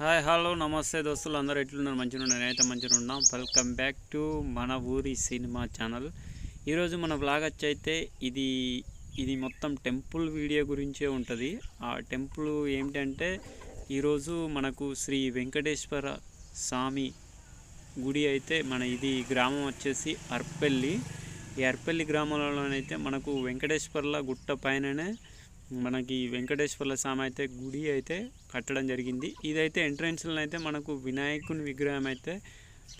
Hi hello నమస్తే దోస్తులు. అందరూ ఎట్లున్నారు? మంచిగా నేనైతే మంచిగా ఉన్నాం వెల్కమ్ బ్యాక్ టు మన ఊరి సినిమా ఛానల్. ఈరోజు మన బ్లాగ్ వచ్చైతే అయితే ఇది ఇది మొత్తం టెంపుల్ వీడియో గురించే ఉంటుంది. ఆ టెంపుల్ ఏమిటంటే ఈరోజు మనకు శ్రీ వెంకటేశ్వర స్వామి గుడి అయితే మన ఇది గ్రామం వచ్చేసి అర్పల్లి. ఈ అర్పల్లి గ్రామంలోనైతే మనకు వెంకటేశ్వర్ల గుట్ట పైననే మనకి వెంకటేశ్వర్ల స్వామి అయితే గుడి అయితే కట్టడం జరిగింది. ఇదైతే ఎంట్రన్స్లో అయితే మనకు వినాయకుని విగ్రహం అయితే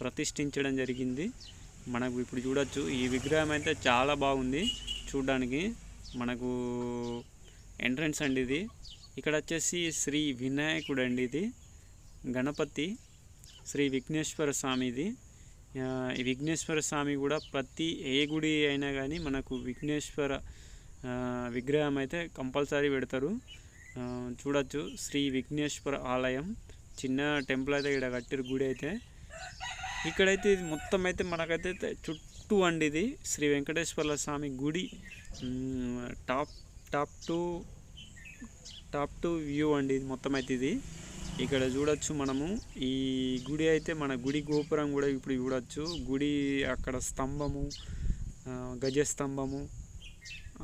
ప్రతిష్ఠించడం జరిగింది. మనకు ఇప్పుడు చూడొచ్చు ఈ విగ్రహం అయితే చాలా బాగుంది చూడడానికి. మనకు ఎంట్రన్స్ అండి ఇది. ఇక్కడ వచ్చేసి శ్రీ వినాయకుడు అండి ఇది. గణపతి శ్రీ విఘ్నేశ్వర స్వామి ఇది. ఈ విఘ్నేశ్వర స్వామి కూడా ప్రతి ఏ గుడి అయినా కానీ మనకు విఘ్నేశ్వర విగ్రహం అయితే కంపల్సరీ పెడతారు. చూడొచ్చు. శ్రీ విఘ్నేశ్వర ఆలయం. చిన్న టెంపుల్ అయితే ఇక్కడ కట్టిరు గుడి అయితే. ఇక్కడైతే ఇది మొత్తం అయితే మనకైతే చుట్టూ అండి ఇది. శ్రీ వెంకటేశ్వర స్వామి గుడి. Top top to top to view అండి ఇది మొత్తం అయితే ఇది. ఇక్కడ చూడొచ్చు మనము. ఈ గుడి అయితే మన గుడి గోపురం కూడా ఇప్పుడు చూడొచ్చు. గుడి అక్కడ స్తంభము గజ స్తంభము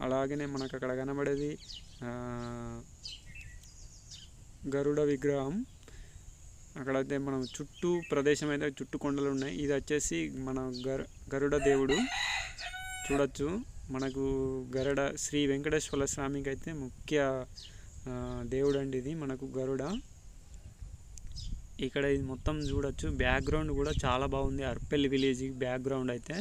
అలాగనే మనకు అక్కడ కనబడేది గరుడ విగ్రహం. అక్కడైతే మనం చుట్టూ ప్రదేశం అయితే చుట్టూ కొండలు ఉన్నాయి. ఇది వచ్చేసి మన గరు గరుడ దేవుడు. చూడొచ్చు. మనకు గరుడ శ్రీ వెంకటేశ్వర స్వామికి అయితే ముఖ్య దేవుడు అండి ఇది మనకు గరుడ. ఇక్కడ ఇది మొత్తం చూడొచ్చు. బ్యాక్గ్రౌండ్ కూడా చాలా బాగుంది. అర్పెల్ విలేజ్ బ్యాక్గ్రౌండ్ అయితే.